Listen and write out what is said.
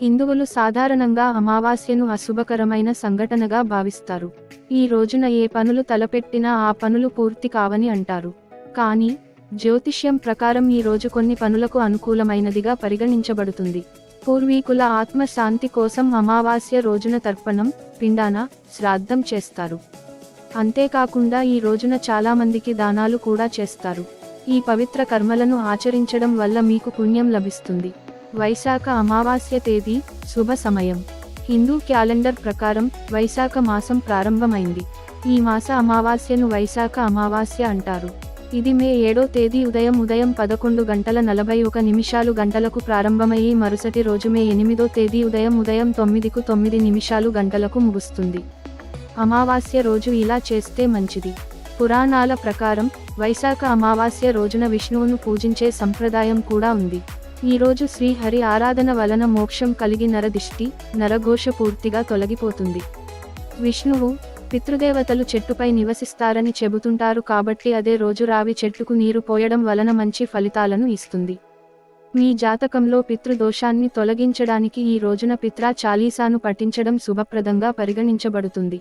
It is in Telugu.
హిందువులు సాధారణంగా అమావాస్యను అశుభకరమైన సంఘటనగా భావిస్తారు. ఈ రోజున ఏ పనులు తలపెట్టినా ఆ పనులు పూర్తి కావని అంటారు. కానీ జ్యోతిష్యం ప్రకారం ఈ రోజు కొన్ని పనులకు అనుకూలమైనదిగా పరిగణించబడుతుంది. పూర్వీకుల ఆత్మ శాంతి కోసం అమావాస్య రోజున తర్పణం పిండాన శ్రాద్ధం చేస్తారు. అంతేకాకుండా ఈ రోజున చాలామందికి దానాలు కూడా చేస్తారు. ఈ పవిత్ర కర్మలను ఆచరించడం వల్ల మీకు పుణ్యం లభిస్తుంది. వైశాఖ అమావాస్య తేదీ శుభ సమయం. హిందూ క్యాలెండర్ ప్రకారం వైశాఖ మాసం ప్రారంభమైంది. ఈ మాస అమావాస్యను వైశాఖ అమావాస్య అంటారు. ఇది మే ఏడో తేదీ ఉదయం ఉదయం పదకొండు గంటల నలభై ఒక నిమిషాలు గంటలకు ప్రారంభమయ్యి మరుసటి రోజు మే ఎనిమిదో తేదీ ఉదయం ఉదయం తొమ్మిదికు తొమ్మిది నిమిషాలు గంటలకు ముగుస్తుంది. అమావాస్య రోజు ఇలా చేస్తే మంచిది. పురాణాల ప్రకారం వైశాఖ అమావాస్య రోజున విష్ణువును పూజించే సంప్రదాయం కూడా ఉంది. ఈ రోజు శ్రీహరి ఆరాధన వలన మోక్షం కలిగి నరదిష్టి నరఘోష పూర్తిగా తొలగిపోతుంది. విష్ణువు పితృదేవతలు చెట్టుపై నివసిస్తారని చెబుతుంటారు కాబట్టి అదే రోజు రావి చెట్టుకు నీరు పోయడం వలన మంచి ఫలితాలను ఇస్తుంది. మీ జాతకంలో పితృదోషాన్ని తొలగించడానికి ఈ రోజున పిత్రా చాలీసాను పఠించడం శుభప్రదంగా పరిగణించబడుతుంది.